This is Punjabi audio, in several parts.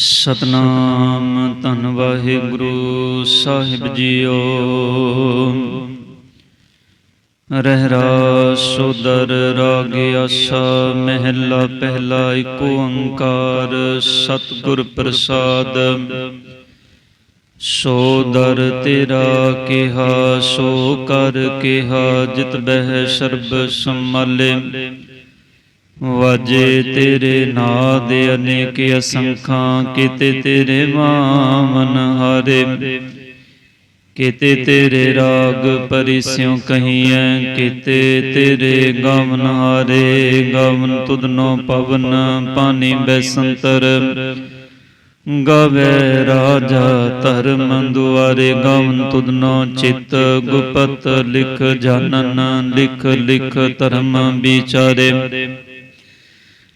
ਸਤਨਾਮ ਧੰਨ ਵਾਹਿਗੁਰੂ ਸਾਹਿਬ ਜੀਓ। ਰਹਿਰਾ ਸੁਦਰ ਰਾਗ ਆਸਾ, ਮਹਿਲਾ ਪਹਿਲਾ ਏਕ ਓੰਕਾਰ, ਸਤਿਗੁਰ ਪ੍ਰਸਾਦ। ਸੋ ਦਰ ਤੇਰਾ ਕਿਹਾ, ਸੋ ਕਰ ਕਿਹਾ, ਜਿਤ ਬਹਿ ਸਰਬ ਸੰਮਾਲੇ ਵਾਜੇ ਤੇਰੇ ਨਾਦ ਅਨੇਕ ਅਸੰਖਾਂ, ਕਿਤੇ ਤੇਰੇ ਮਾਮਨ ਹਾਰੇ। ਕੀਤੇ ਤੇਰੇ ਰਾਗ ਪਰਿਸਿਉ ਕਹੀਐ, ਕਿਤੇ ਤੇਰੇ ਗਾਵਨ ਹਾਰੇ। ਗਮਨ ਤੁਧਨੋ ਪਵਨ, ਪਾਣੀ ਬੈਸੰਤਰ। ਗਾਵੇ ਰਾਜਾ ਧਰਮ ਦੁਆਰੇ ਗਮਨ ਤੁਧਨੋ ਚਿਤ ਗੁਪਤ ਲਿਖ ਜਾਨਨ, ਲਿਖ ਲਿਖ ਧਰਮ ਵਿਚਾਰੇ।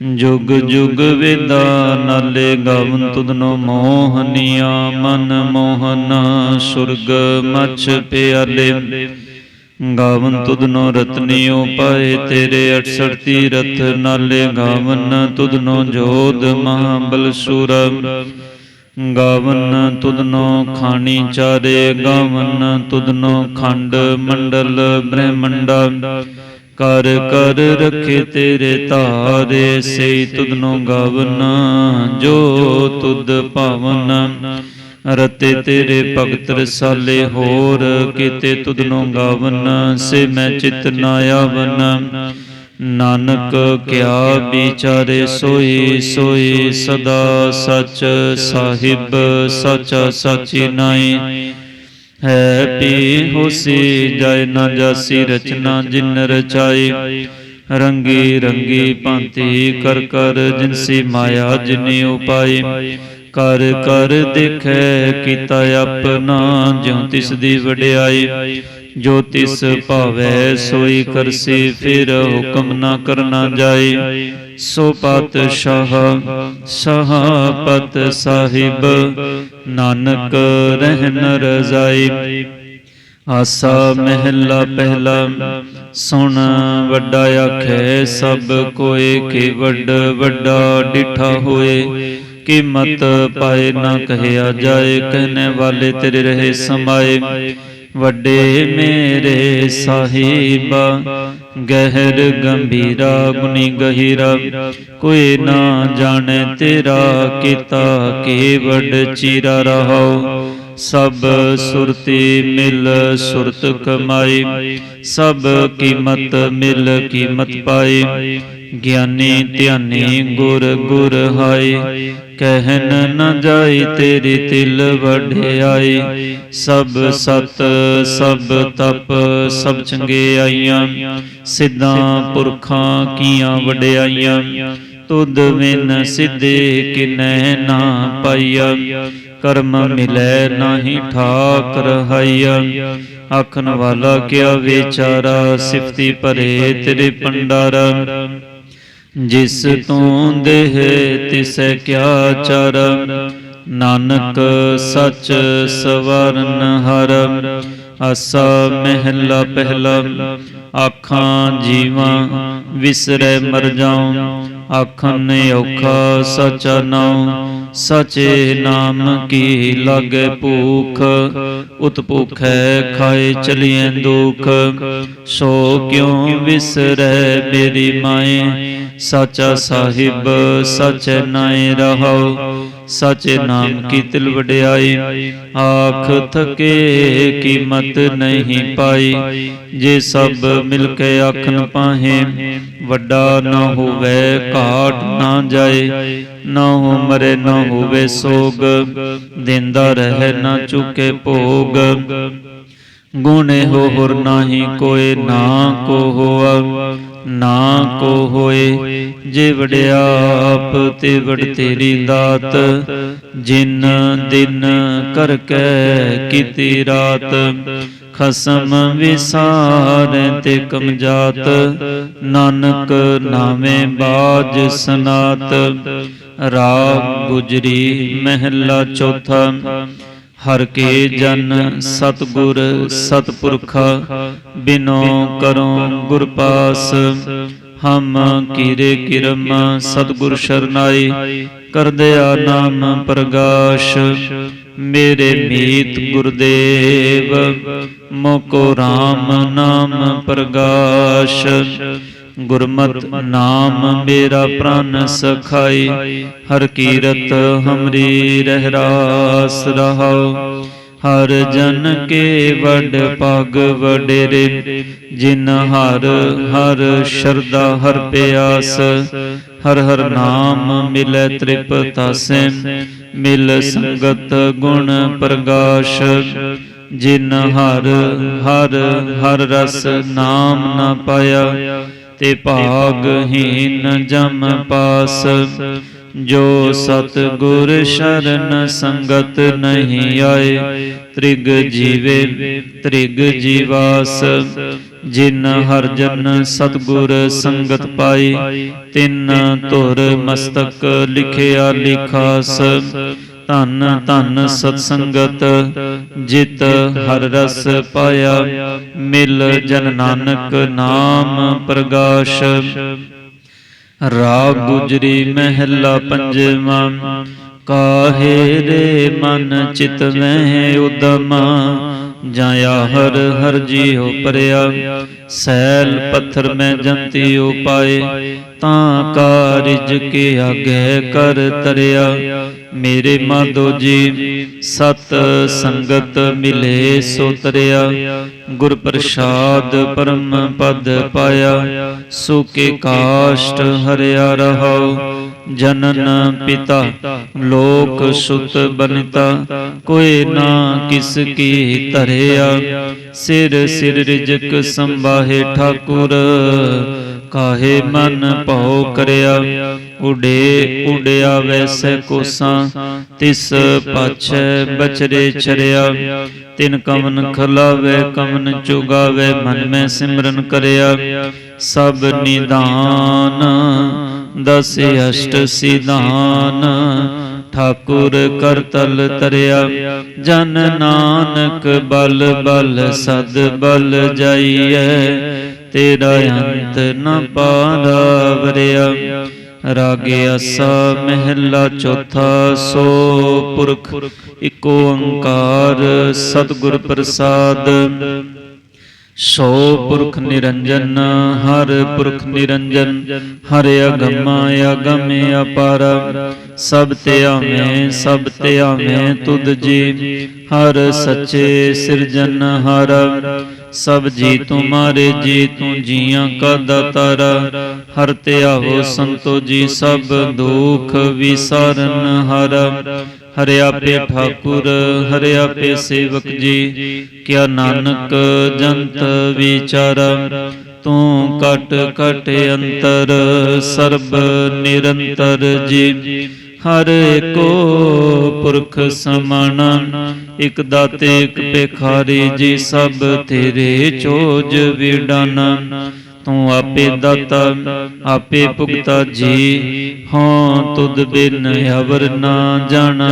ਜੁਗ ਜੁਗ ਵੇਦਾ ਨਾਲੇ ਗਾਵਨ ਤੁਧਨੋ ਮੋਹਨੀਆ, ਮਨ ਮੋਹਨਾ, ਸੁਰਗ ਮਛ ਪਿਆਲੇ। ਗਾਵਨ ਤੁਧਨੋ ਰਤਨੀਓ ਪਾਏ ਤੇਰੇ 68 ਤੀਰਥ ਨਾਲੇ ਗਾਵਨ ਤੁਧਨੋ ਜੋਧ ਮਹਾਬਲ ਸੂਰ ਗਾਵਨ ਤੁਧਨੋ ਖਾਣੀ ਚਾਰੇ, ਗਾਵਨ ਤੁਧਨੋ ਖੰਡ ਮੰਡਲ ਬ੍ਰਹਮੰਡਾ। ਕਰ ਕਰ ਰਖੇ ਤੇਰੇ ਧਾਰੇ ਸੇ ਤੁਧਨੋ ਗਾਵਨ, ਜੋ ਤੁਧ ਭਾਵਨ ਰਤੇ ਤੇਰੇ ਭਗਤ ਰਸਾਲੇ ਹੋਰ, ਕੀਤੇ ਤੁਧਨੋ ਗਾਵਨ, ਸੇ ਮੈਂ ਚਿਤ ਨਾ ਆਵਨ। ਨਾਨਕ ਕਿਆ ਵਿਚਾਰੇ ਸੋਈ ਸੋਈ ਸਦਾ ਸਚ ਸਾਹਿਬ, ਸਚਾ ਸਾਚੀ ਨਾਈ ਹੈ ਪੀ ਹੋਸੀ ਜੈ ਨਾ ਜਾਸੀ ਰਚਨਾ ਜਿਨ ਰਚਾਈ। ਰੰਗੀ ਰੰਗੀ ਭਾਂਤੀ ਕਰ ਕਰ ਜਿਨਸੀ ਮਾਇਆ ਜਿਨੀ ਉਪਾਈ। ਕਰ ਕਰ ਦੇਖੈ ਕੀਤਾ ਆਪਣਾ ਜਿਉ ਤਿਸ ਦੀ ਵਡਿਆਈ। ਜੋ ਤਿਸ ਭਾਵੈ ਸੋਈ ਕਰਸੀ, ਫਿਰ ਹੁਕਮ ਨਾ ਕਰਨਾ ਜਾਏ ਸੋ ਪਾਤਸ਼ਾਹ ਸਹਾਪਤ ਸਾਹਿਬ, ਨਾਨਕ ਰਹਿਨ ਰਜ਼ਾਈ। ਆਸਾ ਮਹਿਲਾ ਪਹਿਲਾ, ਸੁਣ ਵੱਡਾ ਆਖੈ, ਸਭ ਕੋਏ ਕਿ ਵੱਡ ਵੱਡਾ ਡਿਠਾ ਹੋਏ। ਕਿ ਮਤ ਪਾਏ ਨਾ ਕਹਿਆ ਜਾਏ ਕਹਿਨੇ ਵਾਲੇ ਤੇਰੇ ਰਹੇ ਸਮਾਏ। ਵੱਡੇ ਮੇਰੇ ਸਾਹਿਬਾ, ਗਹਿਰ ਗੰਭੀਰਾ ਗੁਨੀ ਗਹਿਰਾ, ਕੋਈ ਨਾ ਜਾਣੇ ਤੇਰਾ ਕੀਤਾ ਕੀ ਵੱਡ ਚੀਰਾ ਰਹਾਓ ਸਭ ਸੁਰਤੀ ਮਿਲ ਸੁਰਤ ਕਮਾਈ, ਸਭ ਕੀਮਤ ਮਿਲ ਕੀਮਤ ਪਾਈ। ਗਿਆਨੀ ਧਿਆਨੀ ਗੁਰ ਗੁਰ ਹਾਈ ਕਹਿਨ ਨ ਜਾਈ ਤੇਰੀ ਤਿਲ ਵਢਿਆਈ। ਸਭ ਸਤ, ਸਭ ਤਪ, ਸਭ ਚੰਗਿਆਈਆਂ ਸਿੱਧਾਂ ਪੁਰਖਾਂ ਕੀਆਂ ਵਡਿਆਈਆਂ। ਤੁਧ ਵਿਨ ਸਿੱਧੇ ਕਿਨੈ ਨਾ ਪਾਈਆ। ਕਰਮ ਮਿਲੈ ਨਾਹੀ ਠਾਕ ਰਹਾਈਆ ਆਖਣ ਵਾਲਾ ਕਿਆ ਵਿਚਾਰਾ, ਸਿਫਤੀ ਭਰੇ ਤੇਰੇ ਪੰਡਾਰਾ ਜਿਸ ਤੂੰ ਦੇਹ ਤਿਸੈ ਕਿਆ ਚਰ। ਨਾਨਕ ਸਚ ਸਵਰਨ ਹਰ। ਆਸਾ ਮਹਿਲਾ ਪਹਿਲਾ। ਆਖਾਂ ਜੀਵਾਂ ਵਿਸਰੈ ਮਰ ਜਾਉ। ਆਖਨ ਔਖਾ ਸਚਾ ਨਾਉ ਸਚੇ ਨਾਮ ਕੀ ਲਾਗੇ ਭੂਖ? ਉਤਪੁਖੈ ਖਾਏ ਚਲੀਐ ਦੁਖ। ਸੋ ਕਿਉ ਵਿਸਰੈ ਮੇਰੀ ਮਾਏ? ਸਾਚਾ ਸਾਹਿਬ, ਸਚ ਨਾਏ ਰਹਾਉ। ਸਚੇ ਨਾਮ ਕੀ ਤਿਲ ਵਡਿਆਈ? ਆਖ ਥਕੇ ਕੀਮਤ ਨਹੀਂ ਪਾਈ। ਜੇ ਸਭ ਮਿਲ ਕੇ ਆਖਨ ਪਾਹੇ ਵੱਡਾ ਨਾ ਹੋਵੇ ਘਾਟ ਨਾ ਜਾਏ, ਨਾ ਹੋ ਮਰੇ ਨਾ ਹੋਵੇ ਸੋਗ, ਦਿੰਦਾ ਰਹਿ ਨਾ ਚੁਕੇ ਭੋਗ। ਗੁਣ ਹੋਰ ਨਾਹੀ ਕੋਏ ਨਾ ਕੋ ਹੋਆ, ਨਾ ਕੋ ਹੋਏ, ਜੇ ਵੜਿਆ ਆਪ ਤੇ ਵੜ ਤੇਰੀ ਦਾਤ, ਜਿਨ ਦਿਨ ਕਰ ਕੈ ਕੀਤੀ ਰਾਤ। ਖਸਮ ਵਿਸਾਰੈ ਤੇ ਕਮਜਾਤ, ਨਾਨਕ ਨਾਵੇਂ ਬਾਜ ਸਨਾਤ, ਰਾਗ ਗੁਜਰੀ ਮਹਿਲਾ ਚੌਥਾ, ਹਰ ਕੇ ਜਨ ਸਤਗੁਰ ਸਤਪੁਰਖ, ਬਿਨੋ ਕਰੋ ਗੁਰ ਪਾਸ ਹਮ ਕੀਰੇ ਕਿਰਮ ਸਤਗੁਰ ਸ਼ਰਨਾਈ ਕਰਦਿਆ ਨਾਮ ਪ੍ਰਗਾਸ਼। ਮੇਰੇ ਮੀਤ ਗੁਰਦੇਵ, ਮੋਕੋ RAM ਨਾਮ ਪ੍ਰਗਾਸ਼। ਗੁਰਮਤ ਨਾਮ ਮੇਰਾ ਪ੍ਰਾਨ ਸਖਾਈ, ਹਰ ਕੀਰਤ ਹਮਰੀ ਰਹਿ ਰਾਸ ਰਹਾਉ। ਹਰ ਜਨ ਕੇ ਵਡ ਪਗ ਵਡੇਰੇ, ਜਿਨ ਹਰ ਹਰ ਸ਼ਰਦਾ ਹਰ ਪਿਆਸ, ਹਰ ਹਰ ਨਾਮ ਮਿਲੈ ਤ੍ਰਿਪਤਾਸੈ ਮਿਲ ਸੰਗਤ ਗੁਣ ਪ੍ਰਗਾਸ਼, ਜਿਨ ਹਰ ਹਰ ਹਰ ਰਸ ਨਾਮ ਨਾ ਪਾਇਆ, ਤੇ ਭਾਗਹੀਨ ਜਮ ਪਾਸ। ਜੋ ਸਤ ਗੁਰ ਸ਼ਰਨ ਸੰਗਤ ਨਹੀਂ ਆਏ, ਤ੍ਰਿਗ ਜੀਵੇ, ਤ੍ਰਿਗ ਜੀਵਾਸ, ਜਿਨ ਹਰ ਜਨ ਸਤਗੁਰ ਸੰਗਤ ਪਾਈ ਤਿੰਨ ਧੁਰ ਮਸਤਕ ਲਿਖਿਆ ਲਿਖਾਸ। ਧੰਨ ਧੰਨ ਸਤ ਸੰਗਤ ਜਿਤ ਹਰ ਰਸ ਪਾਇਆ, ਮਿਲ ਜਨ ਨਾਨਕ ਨਾਮ ਪ੍ਰਗਾਸ਼। ਰਾਗ ਗੁਜਰੀ ਮਹਿਲਾ ਪੰਜਵਾਂ, ਕਾਹੇ ਰੇ ਮਨ ਚਿਤ ਮਹਿ ਉਦਮ? ਜਾਇਆ ਹਰ ਹਰ ਜੀਉ ਪਰਿਆ, ਸੈਲ ਪੱਥਰ ਮੈਂ ਜੰਤੀ ਉਪਾਏ, ਤਾਂ ਕਾਰਜ ਕੇ ਆਗੇ ਕਰ ਤਰਿਆ। ਮੇਰੇ ਮਾਧੋ ਜੀ ਸਤ ਸੰਗਤ ਮਿਲੇ ਸੋ ਤਰਿਆ ਗੁਰ ਪ੍ਰਸਾਦ ਪਰਮ ਪਦ ਪਾਇਆ ਸੁਕੇ ਕਾਸ਼ਟ ਹਰਿਆ ਰਹਾਉ। ਜਨਨ ਪਿਤਾ ਲੋਕ ਸੁਤ ਬਨਤਾ। ਕੋਈ ਨਾ ਕਿਸ ਕੀ ਧਰਿਆ। ਸਿਰ ਸਿਰ ਰਿਜਕ ਸੰਭਾਹੇ ਠਾਕੁਰ। ਕਾਹੇ ਮਨ ਭਉ ਕਰਿਆ। ਉਡੇ ਉਡਿਆ ਵੈਸੈ ਕੋਸਾਂ, ਤਿਸ ਪਾਛੈ ਬਚਰੇ ਚਰਿਆ ਤਿਨ ਕਮਨ ਖਲਾਵੇ, ਕਮਨ ਚੁਗਾਵੇ, ਮਨ ਮੈਂ ਸਿਮਰਨ ਕਰਿਆ। ਸਭ ਨਿਦਾਨ, ਦਸ ਅਸ਼ਟ ਸਿਧਾਨ, ਠਾਕੁਰ ਕਰਤਲ ਤਰਿਆ। ਜਨ ਨਾਨਕ ਬਲ ਬਲ, ਸਦ ਬਲ ਜਾਈਐ। ਤੇਰਾ ਅੰਤ ਨ ਪਾਰਾਵਰਿਆ। ਰਾਗੇ ਅਸਾ ਮਹਿਲਾ ਚੌਥਾ ਸੋ ਪੁਰਖ, ਇਕ ਓੰਕਾਰ ਸਤਿਗੁਰ ਪ੍ਰਸਾਦ। ਸੋ ਪੁਰਖ ਨਿਰੰਜਨ, ਹਰ ਪੁਰਖ ਨਿਰੰਜਨ, ਹਰ ਅਗਮ ਅਗਮ ਅਪਾਰ। ਸਭ ਤੇ ਆਵੇਂ, ਸਭ ਤੇ ਆਵੇਂ ਤੁਧ ਜੀ, ਹਰ ਸੱਚੇ ਸਿਰਜਨ ਹਰ। ਸਭ ਜੀ ਤੁਮਾਰੇ ਜੀ ਤੂੰ ਜੀਆਂ ਕਾ ਦਾਤਾਰਾ। ਹਰ ਤੇ ਆਵੋ ਸੰਤੋ ਜੀ ਸਭ ਦੁਖ ਵਿਸਾਰਨ ਹਰ। ਹਰਿ। ਆਪੇ ਠਾਕੁਰ ਹਰਿ ਆਪੇ ਸੇਵਕ ਜੀ। ਕਿਆ ਨਾਨਕ ਜੰਤ ਵਿਚਾਰਾ। ਤੂੰ ਕਟ ਕਟ ਅੰਤਰ ਸਰਬ ਨਿਰੰਤਰ ਜੀ। ਹਰ ਏਕੋ ਪੁਰਖ ਸਮਾਣਾ ਇਕ ਦਾਤੇ, ਇਕ ਭਿਖਾਰੀ, ਜੀ ਸਭ ਤੇਰੇ ਚੋਜ ਵਿਡਾਨਾ। ਤੂੰ ਆਪੇ ਦਾਤਾ, ਆਪੇ ਭੁਗਤਾ ਜੀ, ਹਾਂ ਤੁਧ ਬਿਨ ਅਵਰ ਨਾ ਜਾਣਾ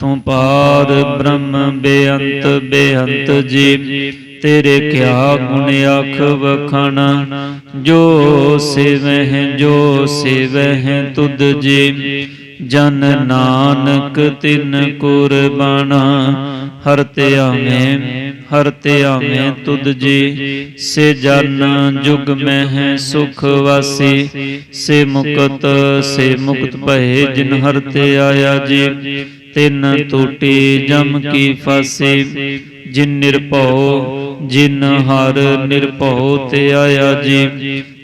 ਤੂੰ ਪਾਰ ਬ੍ਰਹਮ ਬੇਅੰਤ ਬੇਅੰਤ ਜੀ, ਤੇਰੇ ਕਿਆ ਗੁਣ ਆਖ ਵਖਾਣਾ। ਜੋ ਸੇਵਹਿ ਜੋ ਸੇਵਹਿ ਤੁਧ ਜੀ ਜਨ ਨਾਨਕ ਤਿਨ ਕੁਰਬਾਨਾ, ਹਰ ਤੇ ਆਵੇਂ, ਹਰ ਤੇ ਆਵੇਂ ਤੁਧ ਜੀ। ਸੇ ਜਨ ਜੁਗ ਮਹਿ ਸੁਖ ਵਾਸੀ, ਸੇ ਮੁਕਤ ਸੇ ਮੁਕਤ ਭਏ ਜਿਨ ਹਰ ਤੇ ਆਇਆ ਜੀ। ਤਿਨ ਟੂਟੀ ਜਮ ਕੀ ਫਾਸੀ, ਜਿਨ ਨਿਰਭਉ, ਜਿਨ ਹਰ ਨਿਰਭਉ ਤੇ ਆਇਆ ਜੀ।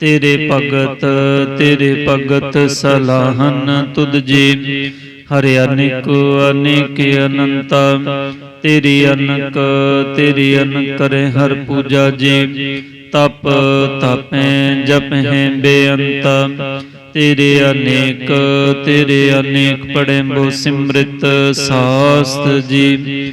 ਤੇਰੇ ਭਗਤ ਤੇਰੇ ਭਗਤ ਸਲਾਹਨ ਤੁਧ ਜੀ ਹਰਿ ਅਨੇਕ ਅਨੇਕ ਅਨੰਤਾ, ਤੇਰੀ ਅਨਕ ਤੇਰੀ ਅਨਕ ਕਰੇ ਹਰ ਪੂਜਾ ਜੀ ਤਪ ਤਪੈ, ਜਪਹਿ ਬੇਅੰਤ, ਤੇਰੇ ਅਨੇਕ ਤੇਰੇ ਅਨੇਕ ਪੜੈ ਬੋ ਸਿਮ੍ਰਿਤ ਸਾਸਤ ਜੀ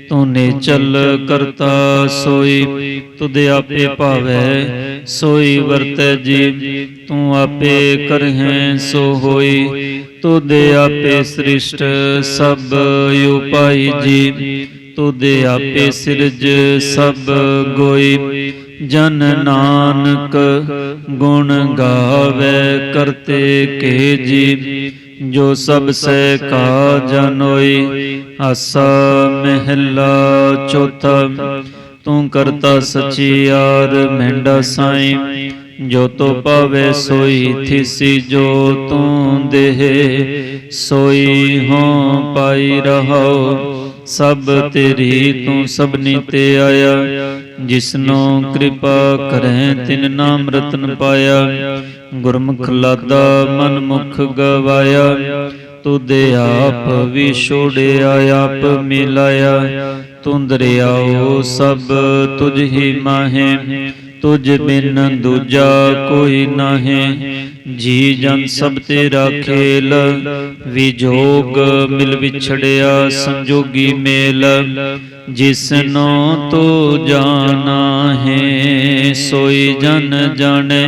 ਤੂੰ ਨਿਚਲ ਕਰਤਾ ਸੋਈ ਤੁਧ ਆਪੇ ਭਾਵੈ ਸੋਈ ਵਰਤੈ ਜੀ ਤੂੰ ਆਪੇ ਕਰਹਿ ਸੋ ਹੋਈ। ਤੁਧ ਆਪੇ ਸ੍ਰਿਸ਼ਟ ਸਭ ਉਪਾਈ ਜੀ ਤੁਧ ਆਪੇ ਸਿਰਜ ਸਭ ਗੋਈ। ਜਨ ਨਾਨਕ ਗੁਣ ਗਾਵੇ ਕਰਤੇ ਕੇ ਜੀ ਜੋ ਸਭ ਸੇ ਕਾ ਜਨੋਈ ਆਸਾ ਮਹਿਲਾ ਚੌਥਾ, ਤੂੰ ਕਰਤਾ ਸਚਿਆਰ ਮਹਿੰਡਾ ਸਾਈ। ਜੋ ਤੋ ਪਾਵੇ ਸੋਈ ਥਿਸੀ, ਜੋ ਤੂੰ ਦੇਹ ਸੋਈ ਹੋ ਪਾਈ ਰਹੋ ਸਭ ਤੇਰੀ ਤੂੰ ਸਭਨੀ ਤੇ ਆਇਆ, ਜਿਸਨੋ ਕਿਰਪਾ ਕਰੈ ਤਿਨ ਨਾਮ ਰਤਨ ਪਾਇਆ। ਗੁਰਮੁਖ ਲਾਦਾ ਮਨ ਮੁਖ ਗਵਾਇਆ ਤੁਦੇ ਆਪ ਵੀ ਛੋੜਿਆ, ਆਪ ਮਿਲਾਇਆ। ਤੂੰ ਦਰਿਆਓ ਸਭ ਤੁਝ ਹੀ ਮਾਹੇ। ਤੁਝ ਬਿਨ ਦੂਜਾ ਕੋਈ ਨਾਹੀਂ। ਜੀ ਜਨ ਸਭ ਤੇਰਾ ਖੇਲ ਵਿਜੋਗ ਮਿਲ ਵਿਛੜਿਆ ਸੰਜੋਗੀ ਮੇਲ। ਜਿਸਨੋ ਤੋ ਜਾਣਾ ਹੈ ਸੋਈ ਜਨ ਜਾਣੇ।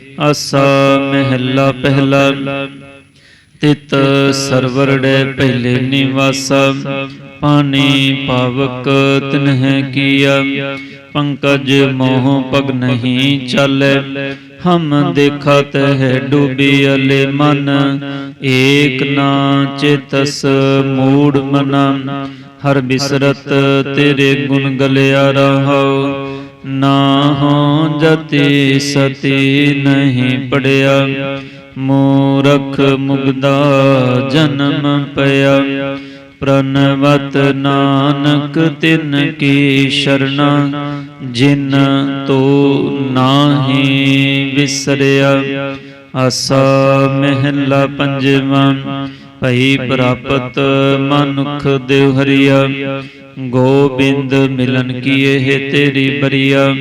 ਆਸਾ ਮਹਿਲਾ ਪਹਿਲਾ। ਤਿਤ ਸਰਵਰੜੇ ਪਹਿਲੇ ਨਿਵਾਸਾ। ਪਾਣੀ ਪਾਵਕ ਤਿਨਹਿ ਕੀਆ। ਪੰਕਜ ਮੋਹ ਪਗ ਨਹੀਂ ਚਾਲੈ। ਹਮ ਦੇਖਤ ਹੈ ਡੂਬੀ ਅਲੇ ਮਨ। ਏਕ ਨਾ ਚਿਤਸ ਮੂੜ ਮਨਾ। ਹਰ ਬਿਸਰਤ ਤੇਰੇ ਗੁਣ ਗਲਿਆ ਰਹੋ ਨਾ ਹੋ ਜਤੀ ਸਤੀ ਨਹੀਂ ਪੜਿਆ, ਮੂਰਖ ਮੁਗਦਾ ਜਨਮ ਪਿਆ। ਪ੍ਰਨਵਤ ਨਾਨਕ ਤਿਨ ਕੀ ਸ਼ਰਣਾ, ਜਿਨ ਤੋ ਨਾਹੀ ਵਿਸਰਿਆ। ਆਸਾ ਮਹਿਲਾ ਪੰਜਵਾਂ, ਭਈ ਪ੍ਰਾਪਤ ਮਨੁਖ ਦੇਵ ਹਰੀਆ ਗੋਬਿੰਦ ਮਿਲਨ ਕੀ ਇਹ ਤੇਰੀ ਬਰੀਆ,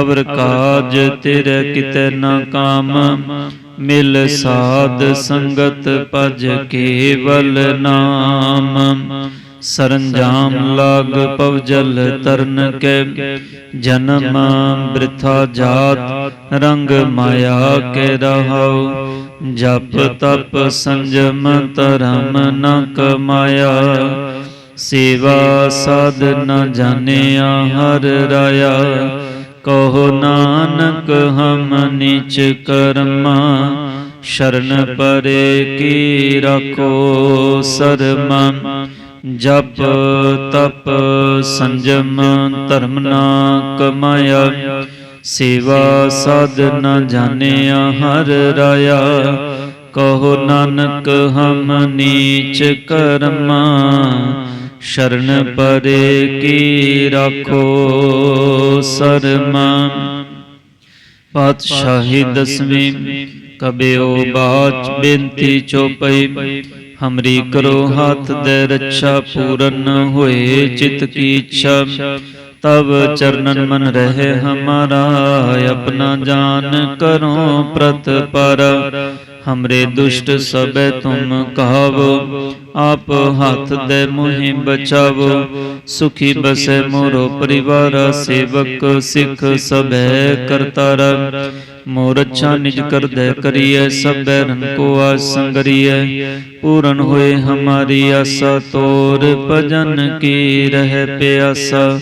ਅਵਰ ਕਾਜ ਤੇਰੇ ਕਿਤੇ ਨਾ ਕਾਮ। ਮਿਲ ਸਾਧ ਸੰਗਤ ਭਜ ਕੇਵਲ ਨਾਮ। ਸਰੰਜਾਮ ਲਾਗ ਪਵ ਜਲ ਤਰਨ ਕੈ। ਜਨਮ ਬ੍ਰਿਥਾ ਜਾਤ, ਰੰਗ ਮਾਇਆ ਕੇ ਰਹਾਉ। ਜਪ ਤਪ ਸੰਜਮ ਧਰਮ ਨ ਕਮਾਇਆ। ਸੇਵਾ ਸਾਧ ਨ ਜਾਣਿਆ ਹਰ ਰਾਇਆ। ਕਹੋ ਨਾਨਕ, ਹਮ ਨੀਚ ਕਰਮਾ। ਸ਼ਰਨ ਪਰੇ ਕੀ ਰੱਖੋ ਸਰਮਾ। ਜਪ ਤਪ ਸੰਜਮ ਧਰਮ ਨਾ ਕਮਾਇਆ। ਸੇਵਾ ਸਾਧ ਨ ਜਾਣਿਆ ਹਰ ਰਾਇਆ। ਕਹੋ ਨਾਨਕ, ਹਮ ਨੀਚ ਕਰਮਾ। ਸ਼ਰਨ ਪਰੇ ਕੀ ਰਾਖੋ ਸਰਮਾ? ਪਾਤਸ਼ਾਹੀ ਦਸਵੀਂ ਕਬਿਓ ਬਾਚ ਬੇਨਤੀ ਚੋਪਈ, ਹਮਰੀ ਕਰੋ ਹੱਥ ਦੇ ਰੱਛਾ ਪੂਰਨ ਹੋਏ ਚਿਤ ਕੀ ਇੱਛਾ। ਤਬ ਚਰਨਨ ਮਨ ਰਹੇ ਹਮਾਰਾ, ਆਪਣਾ ਜਾਨ ਕਰੋ ਪ੍ਰਤ ਪਰ ਹਮਰੇ ਦੁਸ਼ਟ ਸਬੈ ਤੁਮ ਕਹਾਵੋ ਆਪ ਹੱਥ ਦੇ ਮੋਹਿ ਬਚਾਵੋ ਸੁਖੀ ਬਸੈ ਮੋਰੋ ਪਰਿਵਾਰ ਸੇਵਕ ਸਿੱਖ ਸਭੈ ਕਰਤਾਰਾ ਮੋਰ ਅੱਛਾ ਨਿਜ ਕਰਦੈ ਕਰੀਐ ਸਭੈ ਰਨ ਕੋ ਆਸ ਸੰਗਰੀਐ। ਪੂਰਨ ਹੋਏ ਹਮਾਰੀ ਆਸਾ ਤੋਰ ਭਜਨ ਕੀ ਰਹਿ ਪਿਆਸਾ।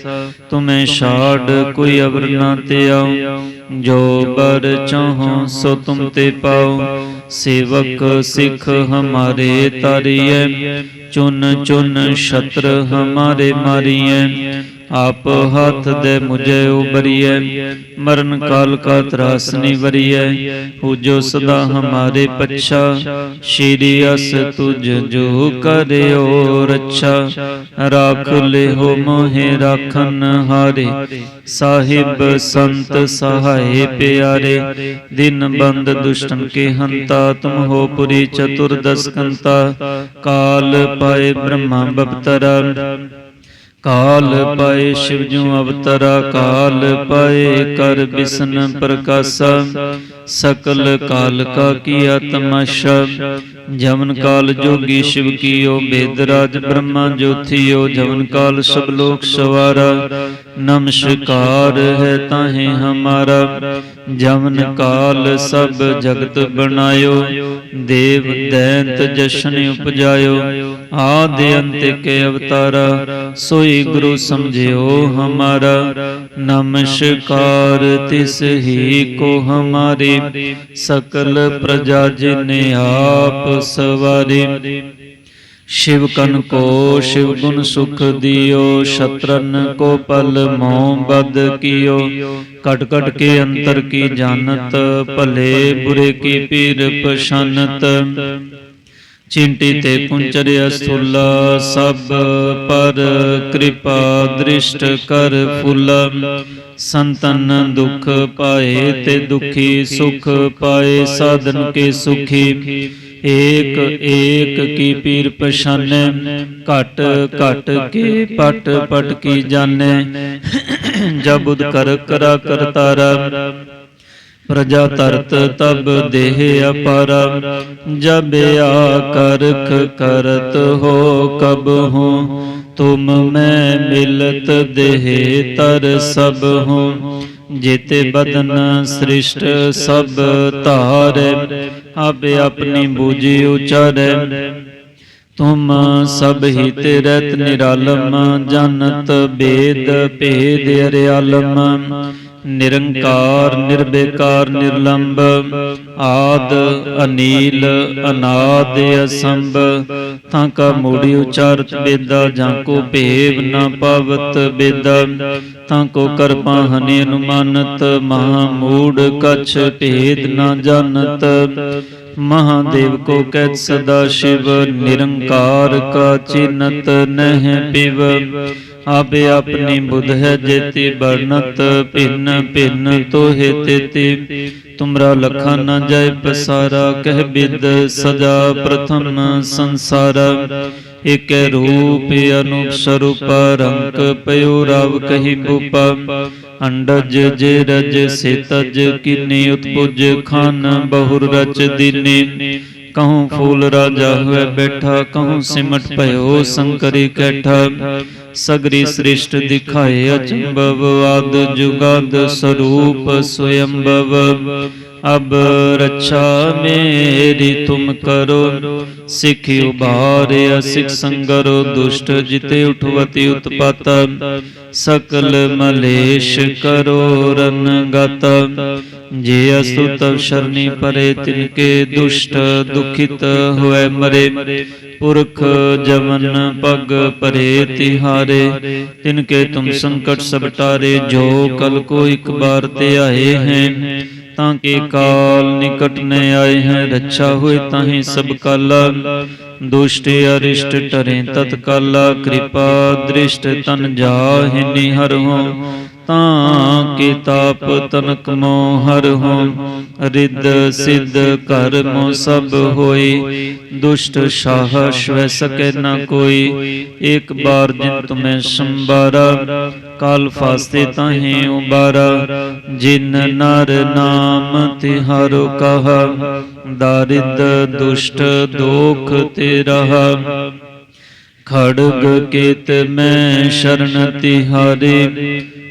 ਤੁਮੇ ਛਾੜ ਕੋਈ ਅਵਰ ਨਾ ਤੇ ਆਉ ਜੋ ਬਰ ਚਾਹੋ ਸੋ ਤੁਮ ਤੇ ਪਾਉ ਸੇਵਕ ਸਿੱਖ ਹਮਾਰੇ ਤਾਰੀਐ। ਚੁਨ ਚੁਨ ਛਤਰ ਹਮਾਰੇ ਮਾਰੀਐ। ਆਪ ਹੱਥ ਦੇ ਮੁਝੇ ਉਬਰੀਐ ਮਰਨ ਕਾਲ ਕਾ ਤਰਾਸਨੀ ਨਿਵਰੀਐ ਹੋ ਜੋ ਸਦਾ ਹਮਾਰੇ ਪੱਛਾ, ਸ਼੍ਰੀ ਅਸ ਤੁਝ ਜੋ ਕਰਿਓ ਰੱਛਾ। ਰਾਖ ਲਿਹੋ ਮੋਹਿ ਰਾਖਨ ਹਾਰੇ, ਸਾਹਿਬ ਸੰਤ ਸਹਾਏ ਪਿਆਰੇ। ਦਿਨ ਬੰਦ ਦੁਸ਼ਟਨ ਕੇ ਹੰਤਾ ਤੁਮ ਹੋ ਪੁਰੀ ਚਤੁਰਦਸ ਕੰਤਾ। ਕਾਲ ਪਾਏ ਬ੍ਰਹਮਾ ਬਪਤਰਾ। ਕਾਲ ਪਾਏ ਸ਼ਿਵ ਜੂ ਅਵਤਰਾ ਕਾਲ ਪਾਏ ਕਰ ਬਿਸ਼ਨ ਪ੍ਰਕਾਸ਼ਾ ਸਕਲ ਕਾਲ ਕਾ ਕੀਆ ਤਮਾਸ਼ਾ ਜਮਨ ਕਾਲ ਜੋਗੀ ਸ਼ਿਵ ਕੀਓ ਬੇਦ ਰਾਜ ਬ੍ਰਹਮਾ ਜੋਥੀਓ ਜਮਨ ਕਾਲ ਸਭ ਲੋਕ ਸਵਾਰਾ। ਨਮਸਕਾਰ ਹੈ ਤਾਹੇ ਹਮਾਰਾ। ਜਮਨ ਕਾਲ ਸਭ ਜਗਤ ਬਣਾਇਓ। ਦੇਵ ਦੈਂਤ ਜਸ਼ਨ ਉਪਜਾਇਓ। ਆਦ ਅੰਤ ਕੇ ਅਵਤਾਰਾ। ਸੋਈ ਗੁਰੂ ਸਮਝਿਓ ਹਮਾਰਾ। ਨਮਸਕਾਰ ਤਿਸ ਹੀ ਕੋ ਹਮਾਰੇ। ਸਕਲ ਪ੍ਰਜਾ ਜਿਨ ਆਪ ਸਵਾਰੇ शिव कन को शिव गुण सुख दियो शत्रन को पल मोह बद कियो कट कट के अंतर की जानत भले बुरे की पीर पशानत चिंटी ते कुंचर स्थूला सब पर कृपा दृष्ट कर फूला संतन दुख पाए ते दुखी सुख पाए साधन के सुखी ਏਕ ਏਕ ਕੀ ਪੀਰ ਪਛਾਨੈ ਘਟ ਘਟ ਕੇ ਪਟ ਪਟ ਕੀ ਜਾਣੈ ਜਬ ਉਦ ਕਰ ਕਰਾ ਕਰਤਾਰਾ ਪ੍ਰਜਾ ਤਰਤ ਤਬ ਦੇਹ ਅਪਾਰਾ ਜਬ ਆ ਕਰਖ ਕਰਤ ਹੋ ਕਬ ਹੋ ਤੁਮ ਮੈਂ ਮਿਲਤ ਦੇਹ ਤਰ ਸਭ ਹੋ ਜੇਤੇ ਬਦਨ ਸ੍ਰਿਸ਼ਟ ਸਭ ਧਾਰੈ ਆਪੇ ਆਪਣੀ ਬੂਝੀ ਉਚਾਰੈ। ਤੁਮ ਸਭ ਹੀ ਤੇ ਰਹਿਤ ਨਿਰਾਲਮ ਜਨਤ ਬੇਦ ਭੇਦ ਅਰਿਆਲਮ। ਨਿਰੰਕਾਰ ਨਿਰਬੇਕਾਰ ਨਿਰਲੰਭ ਆਦ ਅਨੀਲ ਅਨਾਦ ਅਸੰਭ। ਤਾਂ ਕਾ ਮੂੜੀ ਉਚਾਰਤ ਬੇਦਾ ਜਾਂ ਕੋ ਭੇਵ ਨਾ ਪਾਵਤ ਬੇਦਾ ਤਾਂ ਕੋ ਕਰਪਾ ਹਨਿ ਅਨੁਮਾਨਤ ਮਹਾ ਮੂੜ ਕਛ ਭੇਦ ਨਾ ਜਾਣਤ ਮਹਾਦੇਵ ਕੋ ਕਹਿ ਸਦਾ ਸ਼ਿਵ, ਨਿਰੰਕਾਰ ਕਾ ਚਿਨਤ ਨਹਿ ਪਿਵ। ਆਪੇ ਆਪਣੀ ਬੁੱਧ ਹੈ ਜੇਤੀ ਬਰਨਤ ਭਿੰਨ ਭਿੰਨ ਤੋਹਿ ਤੇਤੀ। ਤੁਮਰਾ ਲਖਾ ਨ ਜਾਏ ਪਸਾਰਾ, ਕਹਿ ਬਿਦ ਸਜਾ ਪ੍ਰਥਮ ਸੰਸਾਰਾ। ਇਕ ਰੂਪ ਅਨੂਪ ਸਰੂਪ, ਰੰਗ ਪਇਓ ਰਵ ਕਹੀ ਬੂਪਾ ਅੰਡਜ ਜੇ ਰਜ ਸੇ ਕਿਨੇ ਉਤਪੁਜ ਖਾਨ ਬਹੁਰ ਰਚ ਦੀਨੇ। ਕਹੂੰ ਫੂਲ ਰਾਜਾ ਹੋਏ ਬੈਠਾ, ਕਹੂੰ ਸਿਮਟ ਭਇਓ ਸੰਕਰੀ ਕੈਠਾ। ਸਗਰੀ ਸ੍ਰਿਸ਼ਟ ਦਿਖਾਏ ਅਚੰਭਵ, ਆਦ ਜੁਗਾਦ ਸਰੂਪ ਸਵਯੰਭਵ। ਅਬ ਰੱਛਾ ਮੇਰੀ ਤੁਮ ਕਰੋ। ਸਿੱਖ ਉਬਾਰਿਆ ਸਿੱਖ ਸੰਗਰੋ, ਦੁਸ਼ਟ ਜਿਤੇ ਉਠਵਤੀ ਉਤਪਤ। ਸਕਲ ਮਲੇਸ਼ ਕਰੋ ਰਨ ਜੇ ਅਸੁ ਤਵ ਸ਼ਰਨੀ ਪਰੇ ਤਿਨਕੇ ਦੁਸ਼ਟ ਦੁਖਿਤ ਹੋਏ ਮਰੇ। ਪੁਰਖ ਜਮਨ ਪਗ ਪਰੇ ਤਿਹਾਰੇ। ਤਿਨਕੇ ਤੁਮ ਸੰਕਟ ਸਭ ਟਾਰੇ ਜੋ ਕਲ ਕੋ ਇੱਕ ਬਾਰ ਤੇ ਆਏ ਹੈ। ਤਾਂ ਕੇ ਕਾਲ ਨਿਕਟ ਨ ਆਏ ਹੈ, ਰੱਛਾ ਹੋਏ ਤਾਹੀ ਸਭ ਕਾਲਾ। ਦੁਸ਼ਟ ਅਰਿਸ਼ਟ ਟਰੇ ਤਤਕਾਲਾ, ਕਿਰਪਾ ਦ੍ਰਿਸ਼ਟ ਤਨ ਜਾਹਿ ਨਿਹਰ ਹੋ ਤਾਂ ਕੇ ਤਾਪ ਤਨਕ ਮੋ ਹਰ ਹੋ। ਰਿੱਧ ਸਿੱਧ ਕਰਮ ਸਭ ਹੋਈ। ਦੁਸ਼ਟ ਸਾਹ ਸ਼ਵੈ ਸਕੈ ਨ ਕੋਈ। ਇੱਕ ਬਾਰ ਜਿਨ ਤੁਮੈ ਸੰਬਾਰਾ ਕਾਲ ਫਾਸਤੇ ਤਾਹੇ ਉਬਾਰਾ। ਜਿਨ ਨਰ ਨਾਮ ਤਿਹਾਰੋ ਕਹਾ। ਦਾਰਿਦ ਦੁਸ਼ਟ ਦੋਖ ਤੇ ਰਹਾ ਖੜਗ ਕੇਤ ਮੈਂ ਸ਼ਰਨ ਤਿਹਾਰੇ।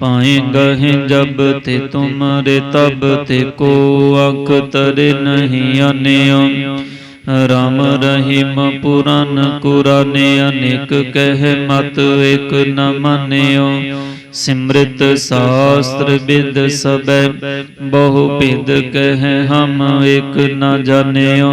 ਪਾਏ ਗਹਿ ਜਬ ਤੇ ਤੁਮਰੇ ਤਬ ਤੇ ਕੋ ਅੰਕ ਤਰੇ ਨਹੀਂ ਆਨਿਓ। ਰਾਮ ਰਹੀਮ ਪੁਰਾਨ ਕੁਰਾਨੇ ਅਨੇਕ ਕਹਿ ਮਤ ਇਕ ਨ ਮਾਨਿਓ। ਸਿਮ੍ਰਿਤ ਸ਼ਾਸਤਰ ਬਿਦ ਸਬੈ ਬਹੁ ਭਿਦ ਕਹਿ ਹਮ ਇਕ ਨ ਜਾਣਿਓ।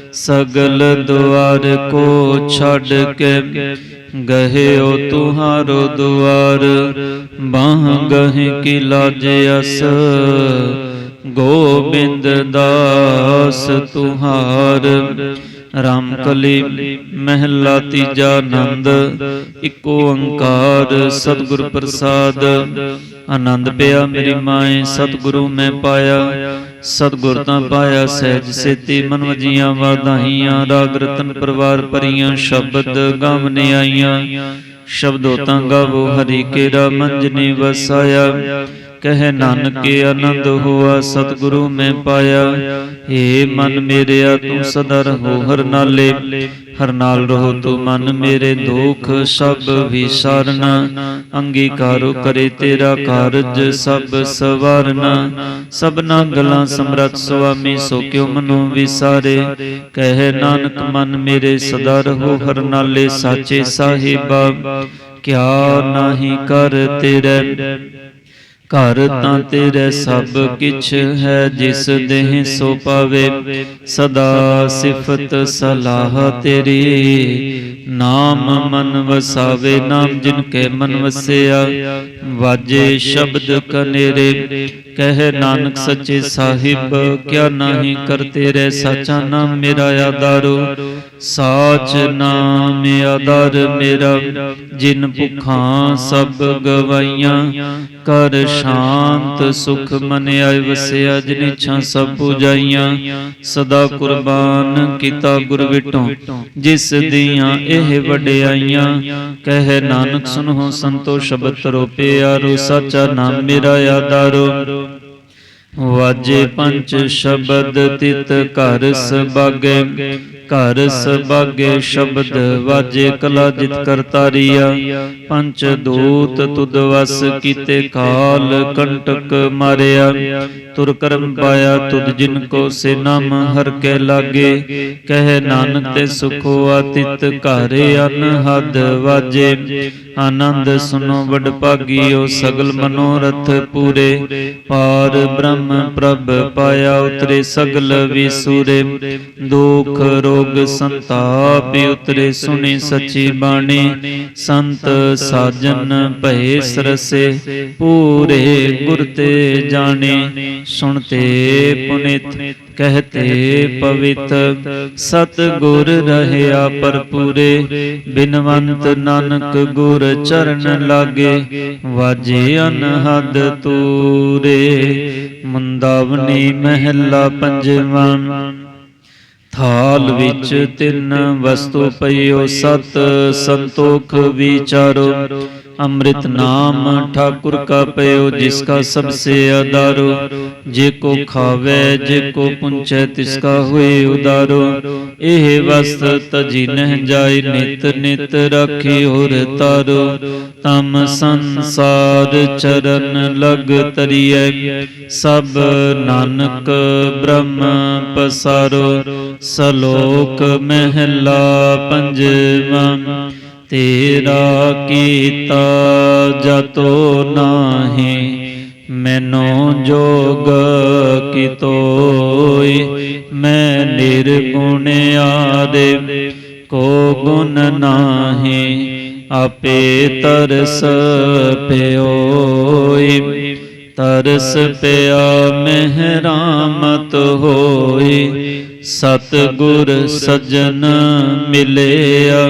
ਸਗਲ ਦੁਆਰ ਕੋ ਛੱਡ ਕੇ ਗਹੇ ਓ ਤੁਹਾਰੋ ਦੁਆਰ। ਬਾਹ ਗਹਿ ਕੀ ਲਾਜ ਅਸ, ਗੋਬਿੰਦ ਦਾਸ ਤੁਹਾਰ। ਰਾਮ ਕਲੀ ਮਹਿਲਾ ਤੀਜਾ ਆਨੰਦ, ਇੱਕੋ ਓੰਕਾਰ ਸਤਿਗੁਰ ਪ੍ਰਸਾਦ। ਆਨੰਦ ਪਿਆ ਮੇਰੀ ਮਾਏ, ਸਤਿਗੁਰੂ ਮੈਂ ਪਾਇਆ। ਸਤਿਗੁਰ ਤਾਂ ਪਾਇਆ ਸਹਿਜ ਸੇਤੀ, ਮਨ ਵਜੀਆਂ ਵਾਧਾਈਆਂ ਰਾਗ ਰਤਨ ਪਰਵਾਰ ਭਰੀਆਂ, ਸ਼ਬਦ ਗਾਵਨੇ ਆਈਆਂ। ਸ਼ਬਦੋ ਤਾਂ ਗਾਵੋ, ਹਰੀ ਕੇਰਾ ਮੰਜਨੀ ਵਸਾਇਆ। ਕਹਿ ਨਾਨਕੇ ਆਨੰਦ ਹੋਆ, ਸਤਿਗੁਰੂ ਮੈਂ ਪਾਇਆ। ਏ ਮਨ ਮੇਰਿਆ, ਤੂੰ ਸਦਾ ਰਹੋ ਹਰ ਨਾਲੇ। ਹਰ ਨਾਲ ਰਹੋ ਤੂੰ ਮਨ ਮੇਰੇ, ਦੁਖ ਸਭ ਵਿਸਾਰਨਾ। ਅੰਗੀਕਾਰੋ ਕਰੇ ਤੇਰਾ ਕਾਰਜ ਸਭ ਸਵਾਰਨਾ। ਸਭਨਾ ਗਲਾਂ ਸਮਰਤ ਸੁਆਮੀ, ਸੋ ਕਿਉ ਮਨੋ ਵਿਸਾਰੇ। ਕਹਿ ਨਾਨਕ, ਮਨ ਮੇਰੇ, ਸਦਾ ਰਹੋ ਹਰ ਨਾਲੇ, ਸਾਚੇ ਸਾਹਿਬਾ। ਕਿਆ ਨਾਹੀ ਕਰ ਤੇਰੇ। ਘਰ ਤਾਂ ਤੇਰੇ ਸਭ ਕਿਛ ਹੈ ਜਿਸ ਦੇਹ ਸੋ ਪਾਵੇ। ਸਦਾ ਸਿਫਤ ਸਲਾਹ ਤੇਰੀ। ਨਾਮ ਮਨ ਵਸਾਵੇ ਨਾਮ ਜਿਨ ਕੇ ਮਨ ਵਸਿਆ। ਵਾਜੇ ਸ਼ਬਦ ਕਨੇਰੇ। ਕਹਿ ਨਾਨਕ ਸੱਚੇ ਸਾਹਿਬ, ਕਿਆ ਨਾਹੀ ਕਰਤੇ ਰਹਿ ਸਾਚਾ ਨਾਮ ਮੇਰਾ ਆਧਾਰੋ। ਸਾਚ ਨਾਮ ਆਧਾਰ ਮੇਰਾ, ਜਿਨ ਭੁਖਾਂ ਸਭ ਗਵਾਈਆਂ। ਕਰ ਸ਼ਾਂਤ ਸੁਖ ਮਨ ਆਇ ਵਸਿਆ, ਜਿਨ ਇੱਛਾ ਸਭ ਪੂਜਾਈਆਂ। ਸਦਾ ਕੁਰਬਾਨ ਕੀਤਾ ਗੁਰ ਵਿਟੋਂ, ਜਿਸ ਦੀਆਂ ਇਹ ਵਡਿਆਈਆਂ। ਕਹਿ ਨਾਨਕ ਸੁਨੋ ਸੰਤੋ, ਸ਼ਬਦ ਤਰੋ ਪਿਆਰੋ ਸਾਚਾ ਨਾਮ ਮੇਰਾ ਆਧਾਰੋ। ਵਾਜੇ ਪੰਚ ਸ਼ਬਦ ਤਿਤ ਘਰ ਸਭਾਗੇ ਘਰ ਸਬਾਗੇ ਸ਼ਬਦ ਵਾਜੇ ਕਲਾ ਜਿਤ ਕਰਤਾਰੀਆ। ਪੰਚ ਦੂਤ ਤੁਧ ਵਸ ਕੀਤੇ ਕਾਲ ਕੰਟਕ ਮਾਰਿਆ। ਤੁਰ ਕਰਮ ਪਾਇਆ ਤੁਧ ਜਿਨ ਕੋ ਸੇ ਨਾਮ ਹਰ ਕੇ ਲਾਗੇ। ਕਹਿ ਨਾਨਕ ਤੇ ਸੁਖੋ ਆਤਿਤ ਘਰ ਅਨਹਦ ਵਾਜੇ। ਆਨੰਦ ਸੁਨੋ ਵਡ ਭਾਗੀਓ, ਸਗਲ ਮਨੋਰਥ ਪੂਰੇ। ਪਾਰ ਬ੍ਰਹਮ ਪ੍ਰਭ ਪਾਇਆ ਉਤਰੇ, ਸਗਲ ਵਿਸੂਰੇ। ਦੁਖ ਰੋਗ ਸੰਤਾਪ ਉਤਰੇ, ਸੁਣੀ ਸੱਚੀ ਬਾਣੀ। ਸੰਤ ਸਾਜਨ ਭਏ ਸਰਸੇ, ਪੂਰੇ ਗੁਰ ਤੇ ਜਾਣੇ। ਸੁਣਤੇ ਪੁਨਿਤ, ਕਹਤੇ ਪਵਿੱਤ। ਸਤ ਗੁਰ ਰਹਿਆ ਪਰਪੂਰੇ ਬਿਨਵੰਤ ਨਾਨਕ ਗੁਰ ਚਰਨ ਲਾਗੇ, ਵਾਜੇ ਅਨਹਦ ਤੂਰੇ। ਮੁੰਦਾਵਨੀ ਮਹਿਲਾ ਪੰਜਵਾਂ, ਥਾਲ ਵਿੱਚ ਤਿੰਨ ਵਸਤੂ ਪਈਓ, ਸਤ ਸੰਤੋਖ ਵਿਚਾਰੋ। ਅੰਮ੍ਰਿਤ ਨਾਮ ਠਾਕੁਰ ਕਾ ਪਇਓ ਜਿਸ ਕਾ ਸਭ ਸੇ ਆਧਾਰੋ ਜੇ ਕੋ ਖਾਵੇ ਜੇ ਕੋ ਪੁੰਚੈ ਤਿਸ ਕਾ ਹੋਏ ਉਦਾਰੋ। ਇਹ ਵਸਤ ਤਜੀ ਨਹਿ ਜਾਏ ਨਿਤ ਨਿਤ ਰਾਖੀ ਹੋਰ ਤਾਰੋ। ਤਮ ਸੰਸਾਰ ਚਰਨ ਲਗ ਤਰੀਐ। ਸਭ ਨਾਨਕ ਬ੍ਰਹਮ ਪਸਾਰੋ। ਸਲੋਕ ਮਹਿਲਾ ਪੰਜਵਾ। ਤੇਰਾ ਕੀਤਾ ਜਤੋ ਨਾਹੀ, ਮੈਨੂੰ ਜੋਗ ਕਿਤੋਈ ਮੈਂ ਨਿਰਗੁਣ ਆਦੇ, ਕੋ ਗੁਣ ਨਾਹੀ, ਆਪੇ ਤਰਸ ਪਿਓਈ ਤਰਸ ਪਿਆ ਮਹਿਰਾਮਤ ਹੋਈ ਸਤ ਗੁਰ ਸਜਣ ਮਿਲਿਆ